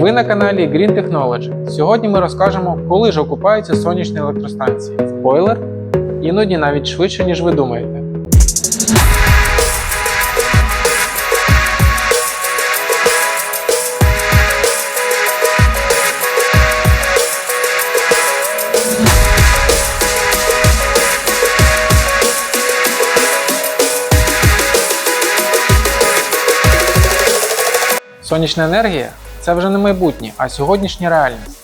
Ви на каналі Green Technology. Сьогодні ми розкажемо, коли ж окупаються сонячні електростанції. Спойлер, іноді навіть швидше, ніж ви думаєте. Сонячна енергія це вже не майбутнє, а сьогоднішня реальність.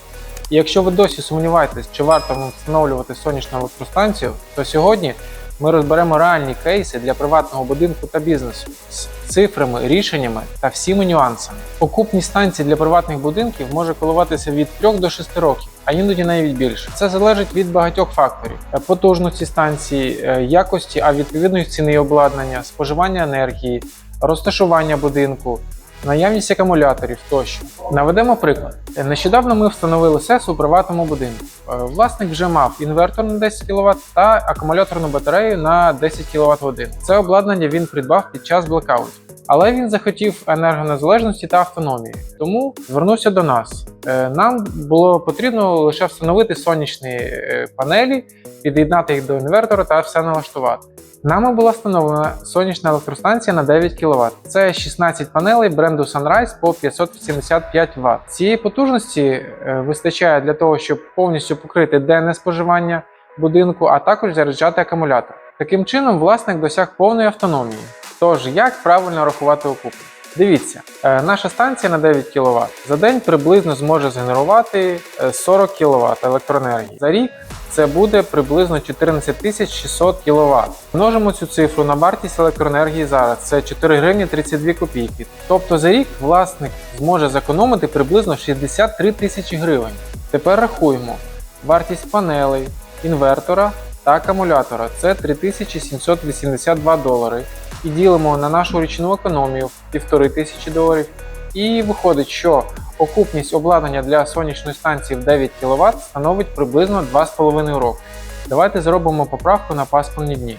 І якщо ви досі сумніваєтесь, чи варто вам встановлювати сонячну електростанцію, то сьогодні ми розберемо реальні кейси для приватного будинку та бізнесу з цифрами, рішеннями та всіми нюансами. Окупність станцій для приватних будинків може коливатися від 3 до 6 років, а іноді навіть більше. Це залежить від багатьох факторів: Е, потужності станції, е, якості, а відповідно ціни обладнання, споживання енергії, розташування будинку, наявність акумуляторів тощо. Наведемо приклад. Нещодавно ми встановили СЕС у приватному будинку. Е, Власник вже мав інвертор на 10 кВт та акумуляторну батарею на 10 кВт годин. Це обладнання він придбав під час блекаутів. Але він захотів енергонезалежності та автономії, тому звернувся до нас. Е, Нам було потрібно лише встановити сонячні е, панелі, під'єднати їх до інвертора та все налаштувати. Нами була встановлена сонячна електростанція на 9 кВт. Це 16 панелей бренду Sunrise по 575 Вт. Цієї потужності е, вистачає для того, щоб повністю покрити денне споживання будинку, а також заряджати акумулятор. Таким чином, власник досяг повної автономії. Тож, як правильно рахувати окупи? Дивіться, е, наша станція на 9 кВт за день приблизно зможе згенерувати е, 40 кВт електроенергії. За рік це буде приблизно 14 600 кВт. Множимо цю цифру на вартість електроенергії зараз. Це 4 гривні 32 копійки. Тобто за рік власник зможе зекономити приблизно 63 тисячі гривень. Тепер рахуємо вартість панелей, інвертора та акумулятора це 3782 долари. І ділимо на нашу річну економію 1500 доларів. І виходить, що окупність обладнання для сонячної станції в 9 кВт становить приблизно 2,5 роки. Давайте зробимо поправку на паспортні дні.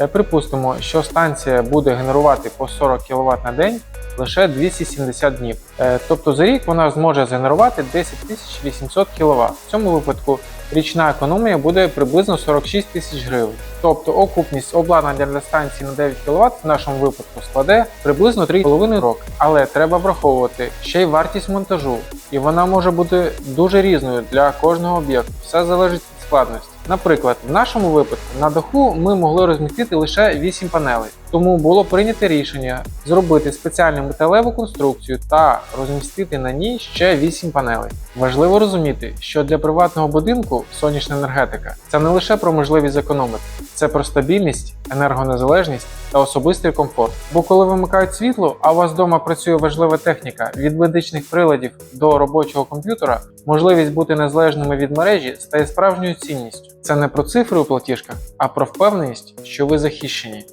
Е, Припустимо, що станція буде генерувати по 40 кВт на день лише 270 днів. Е, Тобто за рік вона зможе згенерувати 10 800 кВт. В цьому випадку річна економія буде приблизно 46 тисяч гривень. Тобто окупність обладнання для станції на 9 кВт в нашому випадку складе приблизно 3,5 роки. Але треба враховувати ще й вартість монтажу, і вона може бути дуже різною для кожного об'єкту. Все залежить від складності. Наприклад, в нашому випадку на даху ми могли розмістити лише 8 панелей, тому було прийнято рішення зробити спеціальну металеву конструкцію та розмістити на ній ще 8 панелей. Важливо розуміти, що для приватного будинку сонячна енергетика це не лише про можливість зекономити, це про стабільність, енергонезалежність та особистий комфорт. Бо коли вимикають світло, а у вас вдома працює важлива техніка від медичних приладів до робочого комп'ютера, можливість бути незалежними від мережі стає справжньою цінністю. Це не про цифри у платіжках, а про впевненість, що ви захищені.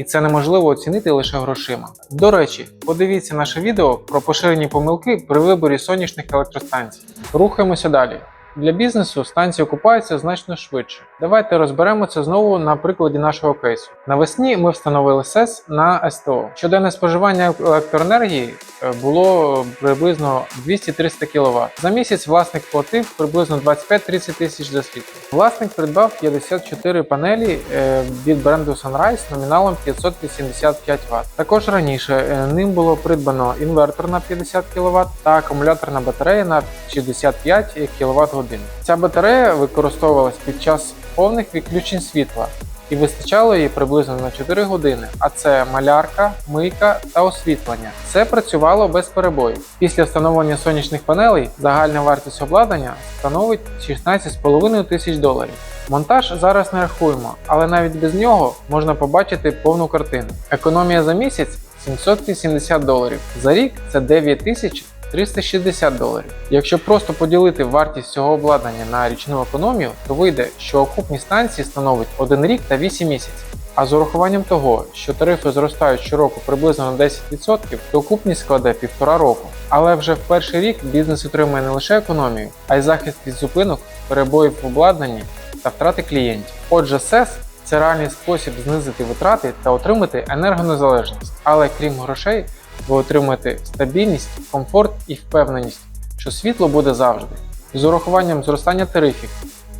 І це неможливо оцінити лише грошима. До речі, подивіться наше відео про поширені помилки при виборі сонячних електростанцій. Рухаємося далі. Для бізнесу станції окупаються значно швидше. Давайте розберемо це знову на прикладі нашого кейсу. Навесні ми встановили СЕС на СТО. Щоденне споживання електроенергії е, було приблизно 200-300 кВт. За місяць власник платив приблизно 25-30 тисяч за світло. Власник придбав 54 панелі е, від бренду Sunrise номіналом 585 Вт. Також раніше е, ним було придбано інвертор на 50 кВт та акумуляторна батарея на 65 кВт годин. Ця батарея використовувалась під час повних відключень світла і вистачало її приблизно на 4 години. А це малярка, мийка та освітлення. Все працювало без перебоїв. Після встановлення сонячних панелей загальна вартість обладнання становить 16,5 тисяч доларів. Монтаж зараз не рахуємо, але навіть без нього можна побачити повну картину. Економія за місяць 780 доларів. За рік це 9 тисяч 360 доларів. Якщо просто поділити вартість цього обладнання на річну економію, то вийде, що окупність станції становить 1 рік та 8 місяців. А з урахуванням того, що тарифи зростають щороку приблизно на 10%, то окупність складе півтора року. Але вже в перший рік бізнес отримує не лише економію, а й захист від зупинок, перебоїв в обладнанні та втрати клієнтів. Отже, СЕС це реальний спосіб знизити витрати та отримати енергонезалежність. Але крім грошей, ви отримаєте стабільність, комфорт і впевненість, що світло буде завжди. З урахуванням зростання тарифів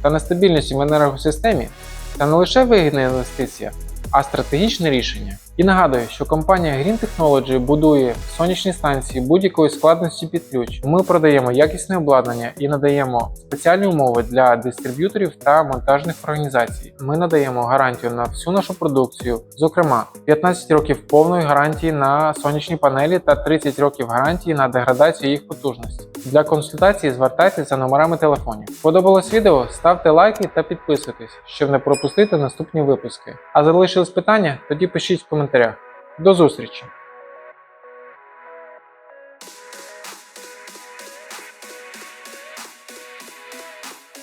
та нестабільності в енергосистемі це не лише вигідна інвестиція, а стратегічне рішення. І нагадую, що компанія Green Technology будує сонячні станції будь-якої складності під ключ. Ми продаємо якісне обладнання і надаємо спеціальні умови для дистриб'юторів та монтажних організацій. Ми надаємо гарантію на всю нашу продукцію, зокрема 15 років повної гарантії на сонячні панелі та 30 років гарантії на деградацію їх потужності. Для консультації звертайтеся за номерами телефонів. Сподобалось відео? Ставте лайки та підписуйтесь, щоб не пропустити наступні випуски. А залишились питання? Тоді пишіть в коментарях. До зустрічі!